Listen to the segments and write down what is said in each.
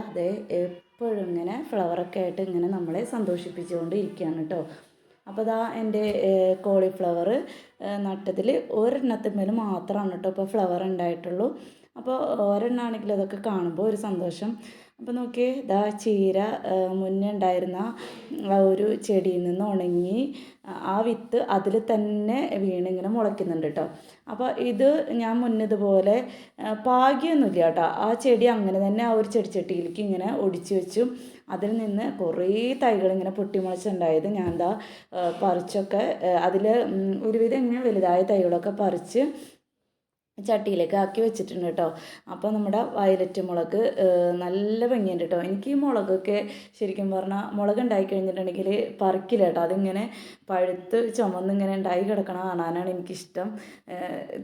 അതേ എപ്പോഴും ഇങ്ങനെ ഫ്ലവറൊക്കെ ആയിട്ട് ഇങ്ങനെ നമ്മളെ സന്തോഷിപ്പിച്ചുകൊണ്ട് ഇരിക്കുകയാണ് കേട്ടോ. അപ്പോൾ ഇതാ എന്റെ കോളിഫ്ലവർ നട്ടതിൽ ഒരെണ്ണത്തിന്മേൽ മാത്രമാണ് കേട്ടോ ഇപ്പോൾ ഫ്ലവർ ഉണ്ടായിട്ടുള്ളൂ. അപ്പോൾ ഒരെണ്ണാണെങ്കിലും അതൊക്കെ കാണുമ്പോൾ ഒരു സന്തോഷം. അപ്പോൾ നോക്കിയേ ദാ ചീര മുന്നേ ഉണ്ടായിരുന്ന ആ ഒരു ചെടിയിൽ നിന്ന് ഉണങ്ങി ആ വിത്ത് അതിൽ തന്നെ വീണിങ്ങനെ മുളയ്ക്കുന്നുണ്ട് കേട്ടോ അപ്പോൾ ഇത് ഞാൻ മുന്നതുപോലെ പാകിയൊന്നുമില്ല കേട്ടോ ആ ചെടി അങ്ങനെ തന്നെ ആ ഒരു ചെടിച്ചട്ടിയിലേക്ക് ഇങ്ങനെ ഒടിച്ചു വെച്ചു. അതിൽ നിന്ന് കുറേ തൈകൾ ഇങ്ങനെ പൊട്ടിമുളച്ചുണ്ടായത് ഞാൻ എന്താ പറിച്ചൊക്കെ അതിൽ ഒരുവിധം ഇങ്ങനെ വലുതായ തൈകളൊക്കെ പറിച്ച് ചട്ടിയിലേക്ക് ആക്കി വെച്ചിട്ടുണ്ട് കേട്ടോ. അപ്പോൾ നമ്മുടെ വയലറ്റ് മുളക് നല്ല ഭംഗിയുണ്ട് കേട്ടോ. എനിക്ക് ഈ മുളകൊക്കെ ശരിക്കും പറഞ്ഞാൽ മുളക് ഉണ്ടായി കഴിഞ്ഞിട്ടുണ്ടെങ്കിൽ പറിക്കില്ല കേട്ടോ. അതിങ്ങനെ പഴുത്ത് ചുമന്നിങ്ങനെ ഉണ്ടായി കിടക്കണ കാണാനാണ് എനിക്കിഷ്ടം.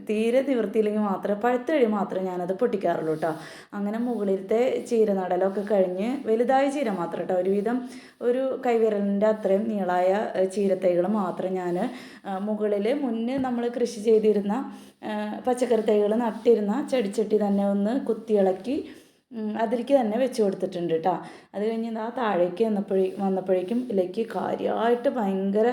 തീരെ നിവൃത്തിയില്ലെങ്കിൽ മാത്രമേ പഴുത്ത് കഴിയും മാത്രമേ ഞാനത് പൊട്ടിക്കാറുള്ളൂ കേട്ടോ. അങ്ങനെ മുകളിലത്തെ ചീര നടലൊക്കെ കഴിഞ്ഞ് വലുതായ ചീര മാത്രം കേട്ടോ. ഒരുവിധം ഒരു കൈവിരലിന്റെ അത്രയും നീളായ ചീരത്തൈകൾ മാത്രം ഞാൻ മുകളിൽ മുന്നേ നമ്മൾ കൃഷി ചെയ്തിരുന്ന പച്ചക്കറി തൈകൾ നട്ടിരുന്ന ചെടിച്ചട്ടി തന്നെ ഒന്ന് കുത്തിയിളക്കി അതിലേക്ക് തന്നെ വെച്ച് കൊടുത്തിട്ടുണ്ട് കേട്ടോ അത് കഴിഞ്ഞ് ആ താഴേക്ക് വന്നപ്പോഴേ വന്നപ്പോഴേക്കും ഇതിലേക്ക് കാര്യമായിട്ട് ഭയങ്കര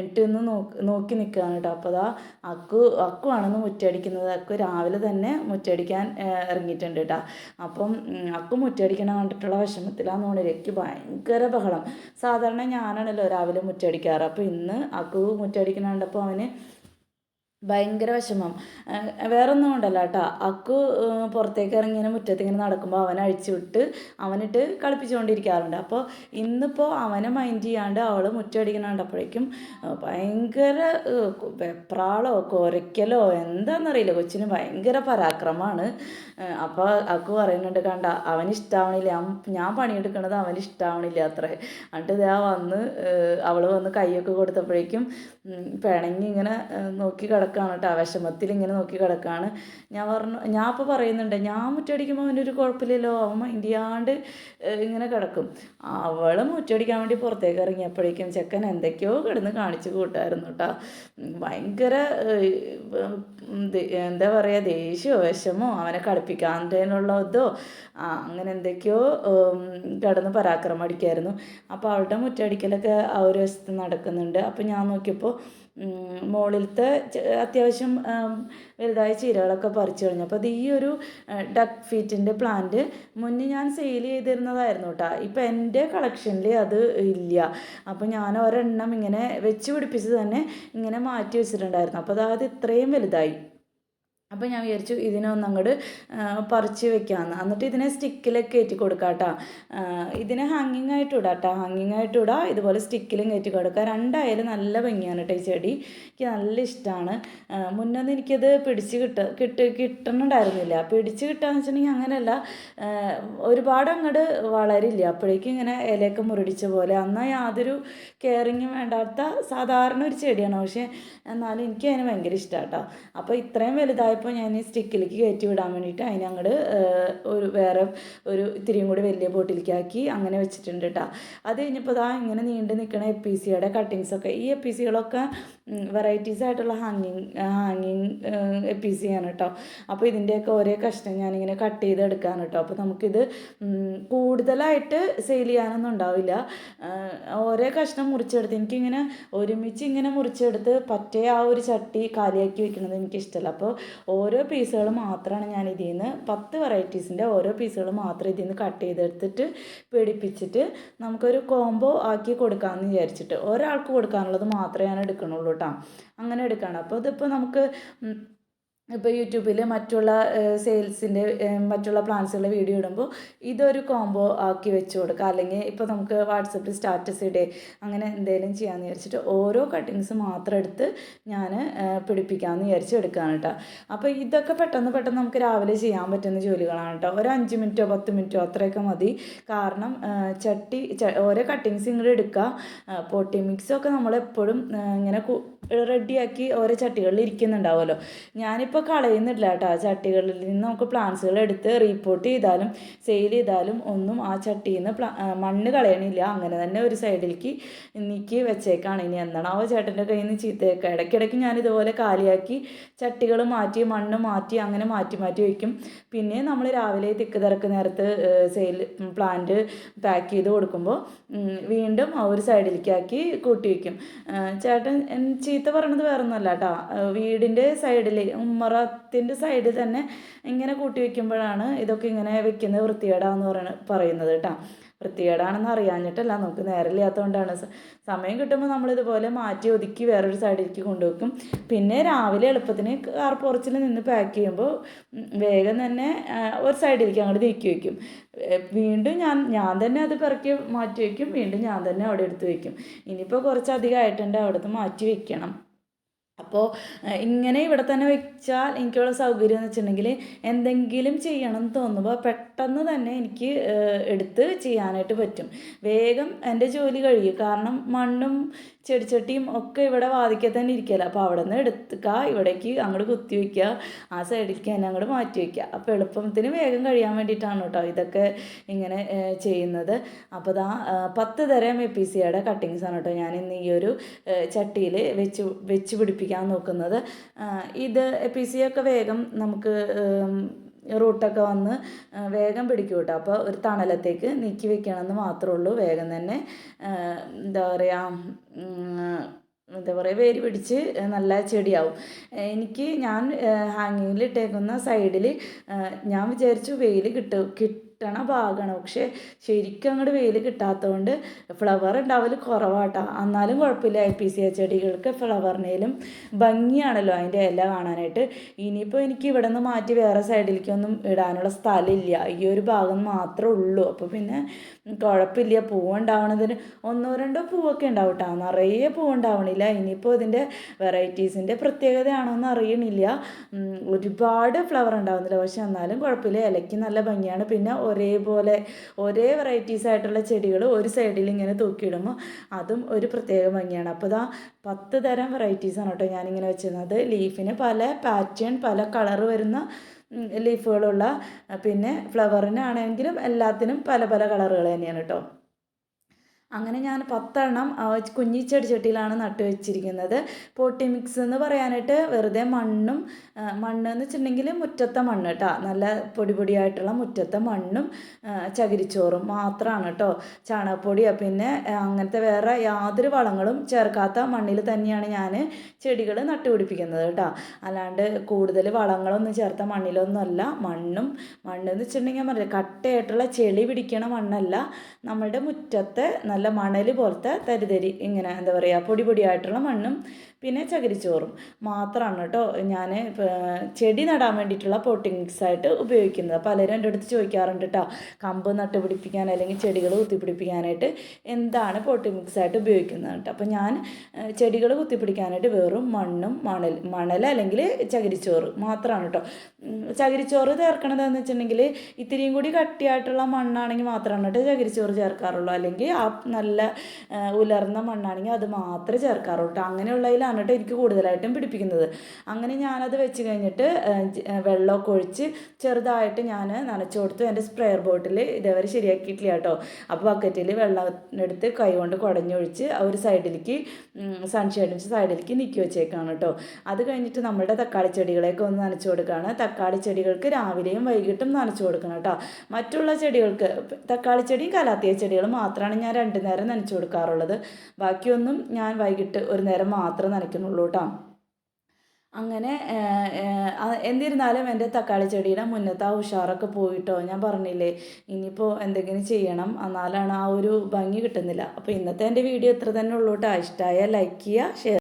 എട്ട് നിന്ന് നോക്കി നോക്കി നിൽക്കുകയാണ് കേട്ടോ അപ്പോൾ അതാ അക്കു അക്കുവാണെന്ന് മുറ്റടിക്കുന്നത്. അക്കു രാവിലെ തന്നെ മുറ്റടിക്കാൻ ഇറങ്ങിയിട്ടുണ്ട് കേട്ടോ അപ്പം അക്കു മുറ്റടിക്കണം കണ്ടിട്ടുള്ള വിഷമത്തിലാണ് തോന്നിയിലേക്ക് ഭയങ്കര ബഹളം. സാധാരണ ഞാനാണല്ലോ രാവിലെ മുറ്റടിക്കാറ്. അപ്പോൾ ഇന്ന് അക്കു മുറ്റടിക്കണ കണ്ടപ്പോൾ അവന് ഭയങ്കര വിഷമം. വേറൊന്നും കൊണ്ടല്ല കേട്ടോ. അക്കു പുറത്തേക്ക് ഇറങ്ങി ഇങ്ങനെ മുറ്റത്ത് ഇങ്ങനെ നടക്കുമ്പോൾ അവനെ അഴിച്ചു വിട്ട് അവനിട്ട് കളിപ്പിച്ചുകൊണ്ടിരിക്കാറുണ്ട്. അപ്പോൾ ഇന്നിപ്പോൾ അവനെ മൈൻഡ് ചെയ്യാണ്ട് അവൾ മുറ്റടിക്കണ കണ്ടപ്പോഴേക്കും ഭയങ്കര വെപ്രാളോ കുരയ്ക്കലോ എന്താണെന്നറിയില്ല കൊച്ചിന് ഭയങ്കര പരാക്രമമാണ്. അപ്പോൾ അക്കു പറയുന്നുണ്ട് കണ്ട അവന് ഇഷ്ടാവണില്ല ഞാൻ പണിയെടുക്കണത് അവന് ഇഷ്ടാവണില്ല അത്രേ. എന്നിട്ട് ഇതാ വന്ന് അവൾ വന്ന് കൈയൊക്കെ കൊടുത്തപ്പോഴേക്കും പിണങ്ങി ഇങ്ങനെ നോക്കി കിടക്കുകയാണ് കേട്ടോ വിഷമത്തിൽ ഇങ്ങനെ നോക്കി കിടക്കുകയാണ് ഞാൻ പറഞ്ഞു ഞാൻ അപ്പോൾ പറയുന്നുണ്ട് ഞാൻ മുറ്റടിക്കുമ്പോൾ അവന്റെ ഒരു കുഴപ്പമില്ലല്ലോ. അവൻ മൈൻഡ് ഇങ്ങനെ കിടക്കും. അവൾ മുറ്റടിക്കാൻ വേണ്ടി പുറത്തേക്ക് ഇറങ്ങിയപ്പോഴേക്കും ചെക്കൻ എന്തൊക്കെയോ കിടന്ന് കാണിച്ചു കൂട്ടായിരുന്നു കേട്ടോ ഭയങ്കര എന്താ പറയുക ദേഷ്യമോ വിഷമോ അവനെ കളിപ്പിക്കാണ്ടേനുള്ള ഇതോ അങ്ങനെ എന്തൊക്കെയോ കിടന്ന് പരാക്രമം അടിക്കായിരുന്നു. അപ്പോൾ അവളുടെ മുറ്റടിക്കലൊക്കെ ആ ഒരു വശത്ത് നടക്കുന്നുണ്ട്. അപ്പോൾ ഞാൻ നോക്കിയപ്പോൾ മുകളിലത്തെ അത്യാവശ്യം വലുതായ ചീരകളൊക്കെ പറിച്ചു കഴിഞ്ഞു അപ്പോൾ അത് ഈ ഒരു ഡക്ക് ഫീറ്റിന്റെ പ്ലാന്റ് മുന്നേ ഞാൻ സെയിൽ ചെയ്തിരുന്നതായിരുന്നു കേട്ടോ ഇപ്പം എന്റെ കളക്ഷനിൽ അത് ഇല്ല. അപ്പോൾ ഞാൻ ഒരെണ്ണം ഇങ്ങനെ വെച്ച് പിടിപ്പിച്ച് തന്നെ ഇങ്ങനെ മാറ്റി വെച്ചിട്ടുണ്ടായിരുന്നു. അപ്പോൾ അതായത് ഇത്രയും വലുതായി. അപ്പോൾ ഞാൻ വിചാരിച്ചു ഇതിനൊന്ന് അങ്ങോട്ട് പറിച്ച് വെക്കാമെന്ന് എന്നിട്ട് ഇതിനെ സ്റ്റിക്കിലൊക്കെ കയറ്റി കൊടുക്കാം കേട്ടോ ഇതിനെ ഹാങ്ങിങ് ആയിട്ട് ഇടാം കേട്ടോ ഹാങ്ങിങ് ആയിട്ട് ഇടാം. ഇതുപോലെ സ്റ്റിക്കിലും കയറ്റി കൊടുക്കുക രണ്ടായാലും നല്ല ഭംഗിയാണ് കേട്ടോ ഈ ചെടി. എനിക്ക് നല്ല ഇഷ്ടമാണ് മുന്നൊന്നും എനിക്കത് പിടിച്ച് കിട്ട കിട്ട് കിട്ടണുണ്ടായിരുന്നില്ല. പിടിച്ച് കിട്ടുകയെന്ന് വെച്ചിട്ടുണ്ടെങ്കിൽ അങ്ങനെയല്ല. ഒരുപാട് അങ്ങോട്ട് വളരില്ല. അപ്പോഴേക്കും ഇങ്ങനെ ഇലയൊക്കെ മുരടിച്ച പോലെ. എന്നാൽ യാതൊരു കെയറിങ്ങും വേണ്ടാത്ത സാധാരണ ഒരു ചെടിയാണ്. പക്ഷേ എന്നാലും എനിക്ക് അതിന് ഭയങ്കര ഇഷ്ടമാണ് കേട്ടോ അപ്പോൾ ഇത്രയും വലുതായ അപ്പോൾ ഞാൻ സ്റ്റിക്കിലേക്ക് കയറ്റി വിടാൻ വേണ്ടിയിട്ട് അതിനെ അങ്ങോട്ട് ഒരു വേറെ ഒരു ഇത്തിരിയും കൂടി വലിയ ബോട്ടിലേക്കാക്കി അങ്ങനെ വെച്ചിട്ടുണ്ട് കേട്ടോ അത് കഴിഞ്ഞപ്പോൾ ഇതാ ഇങ്ങനെ നീണ്ടു നിൽക്കുന്ന എ പി സിയുടെ കട്ടിങ്സൊക്കെ ഈ എ പി സികളൊക്കെ വെറൈറ്റീസ് ആയിട്ടുള്ള ഹാങ്ങിങ് ഹാങ്ങിങ് ആണ് കേട്ടോ അപ്പോൾ ഇതിന്റെയൊക്കെ ഓരോ കഷ്ണം ഞാനിങ്ങനെ കട്ട് ചെയ്ത് എടുക്കാൻ കേട്ടോ അപ്പോൾ നമുക്കിത് കൂടുതലായിട്ട് സെയിൽ ചെയ്യാനൊന്നും ഉണ്ടാവില്ല. ഓരോ കഷ്ണം മുറിച്ചെടുത്ത് എനിക്കിങ്ങനെ ഒരുമിച്ച് ഇങ്ങനെ മുറിച്ചെടുത്ത് പറ്റേ ആ ഒരു ചട്ടി കാലിയാക്കി വെക്കുന്നത് എനിക്കിഷ്ടമല്ല അപ്പോൾ ഓരോ പീസുകൾ മാത്രമാണ് ഞാൻ ഇതിൽ നിന്ന് പത്ത് വെറൈറ്റീസിന്റെ ഓരോ പീസുകൾ മാത്രം ഇതിൽ നിന്ന് കട്ട് ചെയ്തെടുത്തിട്ട് പിടിപ്പിച്ചിട്ട് നമുക്കൊരു കോംബോ ആക്കി കൊടുക്കാമെന്ന് വിചാരിച്ചിട്ട് ഒരാൾക്ക് കൊടുക്കാനുള്ളത് മാത്രമേ ഞാൻ എടുക്കണുള്ളൂ കേട്ടോ. അങ്ങനെ എടുക്കണം. അപ്പോൾ ഇതിപ്പോൾ നമുക്ക് ഇപ്പോൾ യൂട്യൂബിൽ മറ്റുള്ള സെയിൽസിന്റെ മറ്റുള്ള പ്ലാൻസുകളുടെ വീഡിയോ ഇടുമ്പോൾ ഇതൊരു കോംബോ ആക്കി വെച്ച് കൊടുക്കുക അല്ലെങ്കിൽ ഇപ്പോൾ നമുക്ക് വാട്സപ്പിൽ സ്റ്റാറ്റസ് ഇടേ അങ്ങനെ എന്തെങ്കിലും ചെയ്യാമെന്ന് വിചാരിച്ചിട്ട് ഓരോ കട്ടിങ്സ് മാത്രം എടുത്ത് ഞാൻ പിടിപ്പിക്കാമെന്ന് വിചാരിച്ച് എടുക്കുകയാണ് കേട്ടോ അപ്പോൾ ഇതൊക്കെ പെട്ടെന്ന് പെട്ടെന്ന് നമുക്ക് രാവിലെ ചെയ്യാൻ പറ്റുന്ന ജോലികളാണ് കേട്ടോ ഒരു അഞ്ച് മിനിറ്റോ പത്ത് മിനിറ്റോ അത്രയൊക്കെ മതി. കാരണം ചട്ടി ഓരോ കട്ടിങ്സ് ഇങ്ങോട്ട് എടുക്കുക പൊട്ടി മിക്സൊക്കെ നമ്മളെപ്പോഴും ഇങ്ങനെ റെഡിയാക്കി ഓരോ ചട്ടികളിൽ ഇരിക്കുന്നുണ്ടാവുമല്ലോ. ഞാനിപ്പോൾ കളയുന്നില്ല കേട്ടോ ആ ചട്ടികളിൽ നിന്ന് നമുക്ക് പ്ലാന്റ്സുകൾ എടുത്ത് റീപ്പോർട്ട് ചെയ്താലും സെയിൽ ചെയ്താലും ഒന്നും ആ ചട്ടിയിൽ നിന്ന് മണ്ണ് കളയണില്ല. അങ്ങനെ തന്നെ ഒരു സൈഡിലേക്ക് നീക്കി വെച്ചേക്കാണ് ഇനി എന്താണാവോ ചേട്ടന്റെ കയ്യിൽ നിന്ന് ചീത്തയൊക്കെ ഇടയ്ക്കിടയ്ക്ക് ഞാൻ ഇതുപോലെ കാലിയാക്കി ചട്ടികൾ മാറ്റി മണ്ണ് മാറ്റി അങ്ങനെ മാറ്റി മാറ്റി വയ്ക്കും പിന്നെ നമ്മൾ രാവിലെ തിക്ക് തിരക്ക് നേരത്ത് സെയിൽ പ്ലാന്റ് പാക്ക് ചെയ്ത് കൊടുക്കുമ്പോൾ വീണ്ടും ആ ഒരു സൈഡിലേക്കാക്കി കൂട്ടി വയ്ക്കും ചേട്ടൻ ചീത്ത പറയണത് വേറെ ഒന്നുമല്ല കേട്ടോ വീടിന്റെ സൈഡിൽ ഉമ്മറത്തിന്റെ സൈഡിൽ തന്നെ ഇങ്ങനെ കൂട്ടി വെക്കുമ്പോഴാണ് ഇതൊക്കെ ഇങ്ങനെ വെക്കുന്നത് വൃത്തികേടാന്ന് പറയണ പറയുന്നത് കേട്ടോ. വൃത്തികേടാണെന്ന് അറിയാഞ്ഞിട്ടല്ല നമുക്ക് നേരമില്ലാത്തതുകൊണ്ടാണ് സമയം കിട്ടുമ്പോൾ നമ്മളിതുപോലെ മാറ്റി ഒതുക്കി വേറൊരു സൈഡിലേക്ക് കൊണ്ടുവെക്കും. പിന്നെ രാവിലെ എളുപ്പത്തിന് കാർ പോർച്ചിൽ നിന്ന് പാക്ക് ചെയ്യുമ്പോൾ വേഗം തന്നെ ഒരു സൈഡിലേക്ക് അങ്ങോട്ട് നീക്കി വയ്ക്കും വീണ്ടും ഞാൻ ഞാൻ തന്നെ അത് പിറക്കി മാറ്റി വയ്ക്കും വീണ്ടും ഞാൻ തന്നെ അവിടെ എടുത്ത് വയ്ക്കും ഇനിയിപ്പോൾ കുറച്ചധികം ആയിട്ടുണ്ട് അവിടുത്തെ മാറ്റി വയ്ക്കണം അപ്പോൾ ഇങ്ങനെ ഇവിടെ തന്നെ വെച്ചാൽ എനിക്കുള്ള സൗകര്യം എന്ന് വെച്ചിട്ടുണ്ടെങ്കിൽ എന്തെങ്കിലും ചെയ്യണം എന്ന് തോന്നുമ്പോൾ പെട്ടെന്ന് തന്നെ എനിക്ക് എടുത്ത് ചെയ്യാനായിട്ട് പറ്റും. വേഗം എന്റെ ജോലി കഴിയും. കാരണം മണ്ണും ചെടിച്ചട്ടിയും ഒക്കെ ഇവിടെ വാതിക്കൽ തന്നെ ഇരിക്കല. അപ്പോൾ അവിടെ നിന്ന് എടുക്കുക ഇവിടേക്ക് അങ്ങോട്ട് കുത്തി വയ്ക്കുക ആ സൈഡിലേക്ക് തന്നെ അങ്ങോട്ട് മാറ്റി വയ്ക്കുക അപ്പോൾ എളുപ്പത്തിന് വേഗം കഴിയാൻ വേണ്ടിയിട്ടാണ് കേട്ടോ ഇതൊക്കെ ഇങ്ങനെ ചെയ്യുന്നത്. അപ്പോൾ ദാ പത്ത് തരം എ പി സിയുടെ ആണ് കേട്ടോ ഞാൻ ഇന്ന് ഈ ഒരു ചട്ടിയിൽ വെച്ച് വെച്ച് പിടിപ്പിക്കാൻ നോക്കുന്നത്. ഇത് എ പി സി ഒക്കെ വേഗം നമുക്ക് റൂട്ടൊക്കെ വന്ന് വേഗം പിടിക്കും കേട്ടോ. അപ്പോൾ ഒരു തണലത്തേക്ക് നീക്കി വെക്കണമെന്ന് മാത്രമേ ഉള്ളൂ. വേഗം തന്നെ എന്താ പറയുക എന്താ പറയുക വേര് പിടിച്ച് നല്ല ചെടിയാവും. എനിക്ക് ഞാൻ ഹാങ്ങിങ്ങിൽ ഇട്ടേക്കുന്ന സൈഡിൽ ഞാൻ വിചാരിച്ചു വെയിൽ കിട്ടും കിട്ടും കിട്ടണ ഭാഗമാണ്. പക്ഷേ ശരിക്കും അങ്ങോട്ട് വെയിൽ കിട്ടാത്തതുകൊണ്ട് ഫ്ലവർ ഉണ്ടാവൽ കുറവാട്ടോ. എന്നാലും കുഴപ്പമില്ല എൽ പി സി ചെടികൾക്ക് ഫ്ലവറിനേലും ഭംഗിയാണല്ലോ അതിന്റെ ഇല കാണാനായിട്ട്. ഇനിയിപ്പോൾ എനിക്ക് ഇവിടെ നിന്ന് മാറ്റി വേറെ സൈഡിലേക്കൊന്നും ഇടാനുള്ള സ്ഥലമില്ല. ഈ ഒരു ഭാഗം മാത്രമേ ഉള്ളൂ. അപ്പോൾ പിന്നെ കുഴപ്പമില്ല. പൂവുണ്ടാവണതിന് ഒന്നോ രണ്ടോ പൂവൊക്കെ ഉണ്ടാവും കേട്ടോ നിറയെ പൂവുണ്ടാവണില്ല ഇനിയിപ്പോൾ ഇതിന്റെ വെറൈറ്റീസിന്റെ പ്രത്യേകതയാണോ എന്ന് അറിയണില്ല. ഒരുപാട് ഫ്ലവർ ഉണ്ടാവുന്നില്ല പക്ഷെ എന്നാലും കുഴപ്പമില്ല. ഇലയ്ക്ക് നല്ല ഭംഗിയാണ്. പിന്നെ ഒരേപോലെ ഒരേ വെറൈറ്റീസ് ആയിട്ടുള്ള ചെടികൾ ഒരു സൈഡിൽ ഇങ്ങനെ തൂക്കിയിടുമ്പോൾ അതും ഒരു പ്രത്യേക ഭംഗിയാണ്. അപ്പോൾ ഇതാ പത്ത് തരം വെറൈറ്റീസാണ് കേട്ടോ ഞാനിങ്ങനെ വെച്ചിരുന്നത്. ലീഫിന് പല പാറ്റേൺ പല കളർ വരുന്ന ലീഫുകളുള്ള പിന്നെ ഫ്ലവറിനാണെങ്കിലും എല്ലാത്തിനും പല പല കളറുകൾ തന്നെയാണ് കേട്ടോ. അങ്ങനെ ഞാൻ പത്തെണ്ണം കുഞ്ഞി ചെടിച്ചട്ടിയിലാണ് നട്ടു വെച്ചിരിക്കുന്നത്. പോട്ടി മിക്സ് എന്ന് പറയാനായിട്ട് വെറുതെ മണ്ണും മണ്ണ് എന്ന് വെച്ചിട്ടുണ്ടെങ്കിൽ മുറ്റത്തെ മണ്ണ് കേട്ടോ. നല്ല പൊടി പൊടിയായിട്ടുള്ള മുറ്റത്തെ മണ്ണും ചകിരിച്ചോറും മാത്രമാണ് കേട്ടോ. ചാണകപ്പൊടിയോ പിന്നെ അങ്ങനത്തെ വേറെ യാതൊരു വളങ്ങളും ചേർക്കാത്ത മണ്ണിൽ തന്നെയാണ് ഞാൻ ചെടികൾ നട്ടുപിടിപ്പിക്കുന്നത് കേട്ടോ. അല്ലാണ്ട് കൂടുതൽ വളങ്ങളൊന്നും ചേർത്ത മണ്ണിലൊന്നുമല്ല. മണ്ണും മണ്ണെന്ന് വെച്ചിട്ടുണ്ടെങ്കിൽ കട്ടയായിട്ടുള്ള ചെളി പിടിക്കണ മണ്ണല്ല. നമ്മളുടെ മുറ്റത്തെ നല്ല മണൽ പോലത്തെ തരിതരി ഇങ്ങനെ എന്താ പറയുക പൊടി പൊടിയായിട്ടുള്ള മണ്ണും പിന്നെ ചകിരിച്ചോറും മാത്രമാണ് കേട്ടോ ഞാൻ ചെടി നടാൻ വേണ്ടിയിട്ടുള്ള പോട്ടിങ്സ് ആയിട്ട് ഉപയോഗിക്കുന്നത് പലരും എന്റെ അടുത്ത് ചോദിക്കാറുണ്ട് കേട്ടോ കമ്പ് നട്ടുപിടിപ്പിക്കാൻ അല്ലെങ്കിൽ ചെടികൾ കുത്തിപ്പിടിപ്പിക്കാനായിട്ട് എന്താണ് പോട്ടിംഗ് മിക്സ് ആയിട്ട് ഉപയോഗിക്കുന്നത് കേട്ടോ അപ്പോൾ ഞാൻ ചെടികൾ കുത്തിപ്പിടിക്കാനായിട്ട് വെറും മണ്ണും മണൽ മണൽ അല്ലെങ്കിൽ ചകിരിച്ചോറ് മാത്രമാണ് കേട്ടോ ചകിരിച്ചോറ് ചേർക്കണതെന്ന് വെച്ചിട്ടുണ്ടെങ്കിൽ ഇത്തിരിയും കൂടി കട്ടിയായിട്ടുള്ള മണ്ണാണെങ്കിൽ മാത്രമാണ് കേട്ടോ ചകിരിച്ചോറ് ചേർക്കാറുള്ളൂ. അല്ലെങ്കിൽ ആ നല്ല ഉലർന്ന മണ്ണാണെങ്കിൽ അത് മാത്രമേ ചേർക്കാറുള്ളൂ കേട്ടോ അങ്ങനെയുള്ളതിലാണ് കേട്ടോ എനിക്ക് കൂടുതലായിട്ടും പിടിപ്പിക്കുന്നത്. അങ്ങനെ ഞാനത് വെച്ച് കഴിഞ്ഞിട്ട് വെള്ളമൊക്കെ ഒഴിച്ച് ചെറുതായിട്ട് ഞാൻ നനച്ചു കൊടുത്തു. എന്റെ സ്പ്രെയർ ബോട്ടിൽ ഇതേവരെ ശരിയാക്കിയിട്ടില്ല കേട്ടോ. അപ്പോൾ ബക്കറ്റിൽ വെള്ളം എടുത്ത് കൈ കൊണ്ട് കുടഞ്ഞൊഴിച്ച് ഒരു സൈഡിലേക്ക് സൺഷെയ്ഡ് വെച്ച് സൈഡിലേക്ക് നീക്കി വെച്ചേക്കാണ് കേട്ടോ. അത് കഴിഞ്ഞിട്ട് നമ്മുടെ തക്കാളി ചെടികളെയൊക്കെ ഒന്ന് നനച്ചു കൊടുക്കുകയാണ്. തക്കാളി ചെടികൾക്ക് രാവിലെയും വൈകിട്ടും നനച്ചു കൊടുക്കണം കേട്ടോ. മറ്റുള്ള ചെടികൾക്ക് തക്കാളി ചെടിയും കലാത്തിയ ചെടികളും മാത്രമാണ് ഞാൻ രണ്ട് നേരം നനച്ചു കൊടുക്കാറുള്ളത്. ബാക്കിയൊന്നും ഞാൻ വൈകിട്ട് ഒരു നേരം മാത്രം നനയ്ക്കുന്നുള്ളൂ കേട്ടോ. അങ്ങനെ എന്നിരുന്നാലും എന്റെ തക്കാളി ചെടിയുടെ മുന്നത്തെ ആ ഉഷാറൊക്കെ പോയിട്ടോ. ഞാൻ പറഞ്ഞില്ലേ ഇനിയിപ്പോൾ എന്തെങ്കിലും ചെയ്യണം. എന്നാലാണ് ആ ഒരു ഭംഗി കിട്ടുന്നില്ല. അപ്പോൾ ഇന്നത്തെ എന്റെ വീഡിയോ ഇത്ര തന്നെ ഉള്ളൂ ഇഷ്ടമായ ലൈക്ക് ചെയ്യുക ഷെയർ